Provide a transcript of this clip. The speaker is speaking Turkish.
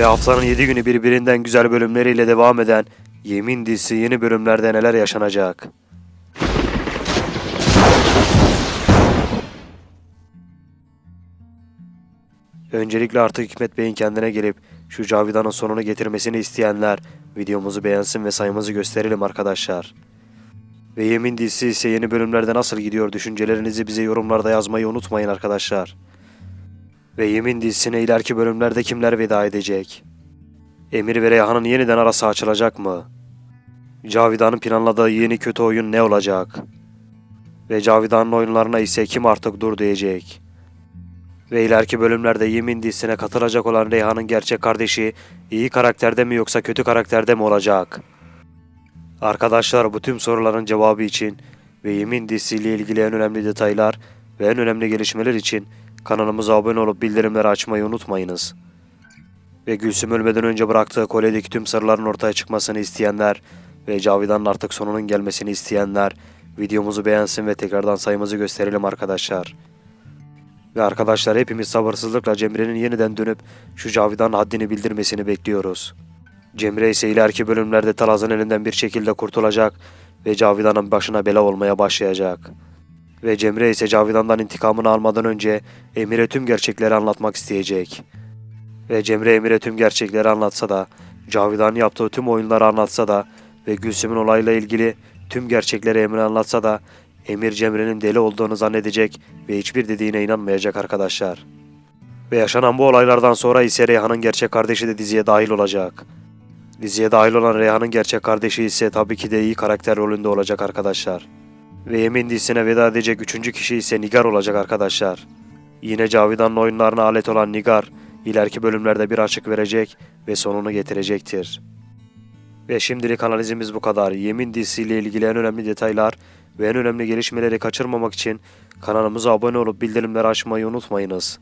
Ve haftanın 7 günü birbirinden güzel bölümleriyle devam eden Yemin dizisi yeni bölümlerde neler yaşanacak? Öncelikle artık Hikmet Bey'in kendine gelip şu Cavidan'ın sonunu getirmesini isteyenler videomuzu beğensin ve sayımızı gösterelim arkadaşlar. Ve Yemin dizisi ise yeni bölümlerde nasıl gidiyor düşüncelerinizi bize yorumlarda yazmayı unutmayın arkadaşlar. Ve Yemin dizisine ileriki bölümlerde kimler veda edecek? Emir ve Reyhan'ın yeniden arası açılacak mı? Cavidan'ın planladığı yeni kötü oyun ne olacak? Ve Cavidan'ın oyunlarına ise kim artık dur diyecek? Ve ileriki bölümlerde Yemin dizisine katılacak olan Reyhan'ın gerçek kardeşi iyi karakterde mi yoksa kötü karakterde mi olacak? Arkadaşlar bu tüm soruların cevabı için ve Yemin dizisiyle ilgili en önemli detaylar ve en önemli gelişmeler için kanalımıza abone olup bildirimleri açmayı unutmayınız. Ve Gülsüm ölmeden önce bıraktığı kolyedeki tüm sırların ortaya çıkmasını isteyenler ve Cavidan'ın artık sonunun gelmesini isteyenler videomuzu beğensin ve tekrardan sayımızı gösterelim arkadaşlar. Ve arkadaşlar hepimiz sabırsızlıkla Cemre'nin yeniden dönüp şu Cavidan'ın haddini bildirmesini bekliyoruz. Cemre ise ileriki bölümlerde Talaz'ın elinden bir şekilde kurtulacak ve Cavidan'ın başına bela olmaya başlayacak. Ve Cemre ise Cavidan'dan intikamını almadan önce Emir'e tüm gerçekleri anlatmak isteyecek. Ve Cemre Emir'e tüm gerçekleri anlatsa da, Cavidan yaptığı tüm oyunları anlatsa da ve Gülsüm'ün olayla ilgili tüm gerçekleri Emir'e anlatsa da Emir Cemre'nin deli olduğunu zannedecek ve hiçbir dediğine inanmayacak arkadaşlar. Ve yaşanan bu olaylardan sonra ise Reyhan'ın gerçek kardeşi de diziye dahil olacak. Diziye dahil olan Reyhan'ın gerçek kardeşi ise tabii ki de iyi karakter rolünde olacak arkadaşlar. Ve Yemin dizisine veda edecek üçüncü kişi ise Nigar olacak arkadaşlar. Yine Cavidan'ın oyunlarına alet olan Nigar, ileriki bölümlerde bir açık verecek ve sonunu getirecektir. Ve şimdilik analizimiz bu kadar. Yemin dizisiyle ilgili en önemli detaylar ve en önemli gelişmeleri kaçırmamak için kanalımıza abone olup bildirimleri açmayı unutmayınız.